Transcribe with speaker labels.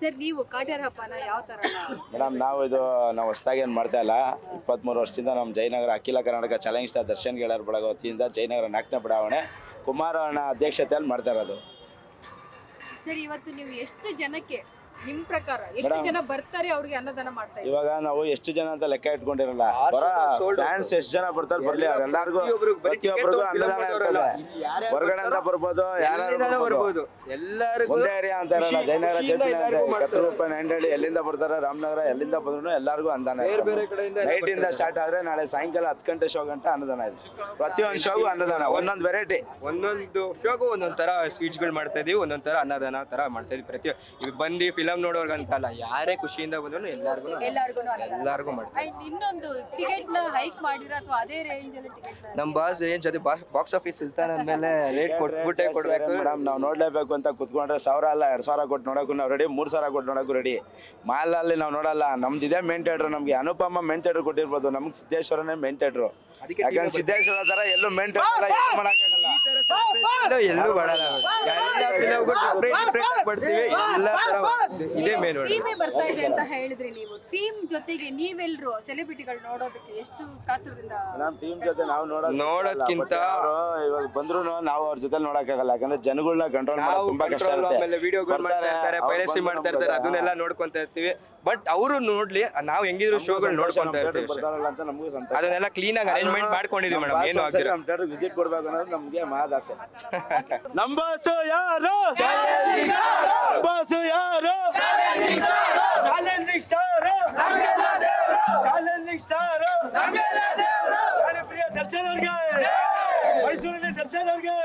Speaker 1: Sir ನೀವು ಕಾಟ್ಯಾರ ಹಬ್ಬನ ಯಾವ ತರ
Speaker 2: ಮೇಡಮ್ ನಾವು ಇದು ನಾವು ಹೊಸದಾಗಿ ಏನು ಮಾಡ್ತಾ ಇಲ್ಲ. ಇಪ್ಪತ್ತ್ಮೂರು ವರ್ಷದಿಂದ ನಮ್ಮ ಜಯನಗರ ಅಖಿಲ ಕರ್ನಾಟಕ ಚಾಲೆಂಜ್ ಸ್ಟಾರ್ ದರ್ಶನ್ ಗೆಳೆಯರ ಬಳಗ ವತಿಯಿಂದ ಜಯನಗರ ನಾಲ್ಕನೇ ಬಡಾವಣೆ ಕುಮಾರಣ್ಣ ಅಧ್ಯಕ್ಷತೆಯಲ್ಲಿ ಮಾಡ್ತಾ ಇರೋದು.
Speaker 1: ಸರ್ ಇವತ್ತು ನೀವು ಎಷ್ಟು ಜನಕ್ಕೆ ನಿಮ್ ಪ್ರಕಾರ ಎಷ್ಟು ಜನ ಬರ್ತಾರೆ ಅವ್ರಿಗೆ ಅನ್ನದಾನ ಮಾಡ್ತಾ ಇದ್ದೀರಾ?
Speaker 2: ಇವಾಗ ನಾವು ಎಷ್ಟು ಜನ ಅಂತ ಲೆಕ್ಕ ಇಟ್ಕೊಂಡಿರಲ್ಲ ಬರ ಫ್ಯಾನ್ಸ್ ಎಷ್ಟು ಜನ ಬರ್ತಾರೆ ಬರ್ಲಿ ಅವ್ರೆಲ್ಲಾರ್ಗು ಪ್ರತಿಯೊಬ್ಬರಿಗೂ ಅನ್ನದಾನ ಇರ್ತದೆ. ಹೊರಗಡೆ ಅಂತ ಬರ್ಬೋದು ಯಾರು
Speaker 3: ಬರ್ಬೋದು. ಎಲ್ಲರಿಗೂ
Speaker 2: ಒಂದೇ ಏರಿಯಾ ಅಂತ ಇರಲ್ಲ ಜಯನಗರ ನೈಂಡಳ್ಳಿ ಎಲ್ಲಿಂದ ಬರ್ತಾರೆ ರಾಮನಗರ ಎಲ್ಲಿಂದ ಬಂದ್ರು ಎಲ್ಲರಿಗೂ ಅನ್ನದಾನ
Speaker 3: ಬೇರೆ ಬೇರೆ ಕಡೆಯಿಂದ ಎಲ್ಲ
Speaker 2: ನೈಟ್ ಇಂದ ಸ್ಟಾರ್ಟ್ ಆದ್ರೆ ನಾಳೆ ಸಾಯಂಕಾಲ ಹತ್ತು ಗಂಟೆ ಶೋ ಗಂಟೆ ಅನ್ನದಾನ ಇದೆ. ಪ್ರತಿಯೊಂದು ಶೋಗೂ ಅನ್ನದಾನ ಒಂದೊಂದು ವೆರೈಟಿ
Speaker 3: ಒಂದೊಂದು ಶೋಗೂ ಒಂದೊಂದ್ ತರ ಸ್ಪೀಚ್ಗಳು ಮಾಡ್ತಾ ಇದೀವಿ ಒಂದೊಂದ್ ತರ ಅನ್ನದಾನ ತರ ಮಾಡ್ತಾ ಇದೀವಿ. ಪ್ರತಿ ಈಗ ಬಂದು ಫಿಲಮ್ ನೋಡೋರ್ಗಂತ ಅಲ್ಲ ಯಾರೇ ಖುಷಿಯಿಂದ ಬಂದ್ರು ಎಲ್ಲಾರ್ಗು
Speaker 1: ಎಲ್ಲಾರ್ಗು
Speaker 3: ಮಾಡ್ತಾರೆ.
Speaker 1: ಇನ್ನೊಂದು ಟಿಕೆಟ್ನ ಹೈಕ್ ಮಾಡಿರ ಅಥವಾ ಅದೇ ರೇಂಜ್ ಅಲ್ಲಿ ಟಿಕೆಟ್
Speaker 3: ನಮ್ ಬಾಸ್ ಏನ್ ಜೊತೆ ಬಾಕ್ಸ್ ಆಫೀಸ್ ಇಲ್ತಾನ ಮೇಲೆ ರೇಟ್ ಕೊಟ್ಬಿಟ್ಟೆ ಕೊಡ್ಬೇಕು.
Speaker 2: ಮೇಡಮ್ ನಾವು ನೋಡ್ಲೇಬೇಕು ಅಂತ ಕುತ್ಕೊಂಡ್ರೆ ಸಾವಿರ ಅಲ್ಲ ಎರಡ್ ಸಾವಿರ ಕೊಟ್ಟು ನೋಡಕ್ಕೂ ನಾವು ರೆಡಿ ಮೂರ್ ಸಾವಿರ ಕೊಟ್ಟು ನೋಡಕ್ಕೂ ರೆಡಿ ಮಾಲಲ್ಲಿ ನಾವು ನೋಡಲ್ಲ ನಮ್ದು ಇದೇ ಮೇನ್ ಥಿಯೇಟ್ರ್ ನಮ್ಗೆ ಅನುಪಮ ಮೇನ್ ಥಿಯೇಟ್ರ್ ಕೊಟ್ಟಿರ್ಬೋದು ನಮ್ಗೆ ಸಿದ್ದೇಶ್ವರನೇ ಮೇನ್ ಥಿಯೇಟ್ರು ಯಾಕಂದ್ರೆ ಸಿದ್ದೇಶ್ವರ ತರ ಎಲ್ಲೂ ಮೇನ್ ಥಿಯೇಟರ್ ಏನು ಮಾಡಕ್ಕಾಗಲ್ಲ
Speaker 3: ಎಲ್ಲೂ ಮಾಡಲ್ಲ ಎಲ್ಲ ಫಿಲಮ್ಗಳು ಡಿಫ್ರೆಂಟ್ ಡಿಫ್ರೆಂಟ್ ಬರ್ತೀವಿ ಎಲ್ಲ ತರ ಇದೇ. ಮೇನ್
Speaker 1: ಟೀಮೇ ಬರ್ತಾ ಇದೆ ಅಂತ ಹೇಳಿದ್ರಿ ನೀವು. ಟೀಮ್ ಜೊತೆಗೆ ನೀವೆಲ್ರು ಸೆಲೆಬ್ರಿಟಿಗಳು ನೋಡೋದಕ್ಕೆ ಎಷ್ಟು ಕಾತುರದಿಂದ
Speaker 2: ನಮ್ ಟೀಮ್ ಜೊತೆ ನಾವು ನೋಡೋದ್
Speaker 3: ನೋಡೋದ್ಕಿಂತ
Speaker 2: ಇವಾಗ ಬಂದ್ರು ನಾವು ಅವ್ರ ಜೊತೆ ನೋಡಕ್ಕಾಗಲ್ಲ. ಯಾಕಂದ್ರೆ ಜನಗಳನ್ನ ಕಂಟ್ರೋಲ್ ಮಾಡೋದು ತುಂಬಾ ಕಷ್ಟ
Speaker 3: ಆಮೇಲೆ ವಿಡಿಯೋಗಳು ಮಾಡ್ತಾ ಇರ್ತಾರೆ ಪೈರಸಿ ಮಾಡ್ತಾ ಇರ್ತಾರೆ ಅದನ್ನೆಲ್ಲ ನೋಡ್ಕೊಂತ ಇರ್ತೀವಿ. ಬಟ್ ಅವರು ನೋಡ್ಲಿ ನಾವು ಹೆಂಗಿದ್ರು ಶೋಗಳು ನೋಡ್ಕೊಂತ ಇರ್ತೀವಿ.
Speaker 2: ಅಂತ ನಮಗೂ ಸಂತೋಷ.
Speaker 3: ಅದನ್ನೆಲ್ಲ ಕ್ಲೀನ್ ಆಗಿ ಅರೇಂಜ್ಮೆಂಟ್ ಮಾಡ್ಕೊಂಡಿದೀವಿ ಮೇಡಮ್ ಏನು
Speaker 2: ಥಿಯೇಟರ್ ವಿಸಿಟ್ ಕೊಡ್ಬೇಕು ಅನ್ನೋದು ನಮ್ಗೆ ಮಹದಾಸೆ ನಂಬರ್ ಬಾಸು ಯಾರು ಬಾಸು ಯಾರು ಚಾಲೆಂಜಿಂಗ್ ಸ್ಟಾರ್ ಚಾಲೆಂಜಿಂಗ್ ಸ್ಟಾರ್ ಪ್ರಿಯ ದರ್ಶನ್ ಅವ್ರಿಗೆ ಮೈಸೂರಲ್ಲಿ ದರ್ಶನ್ ಅವ್ರಿಗೆ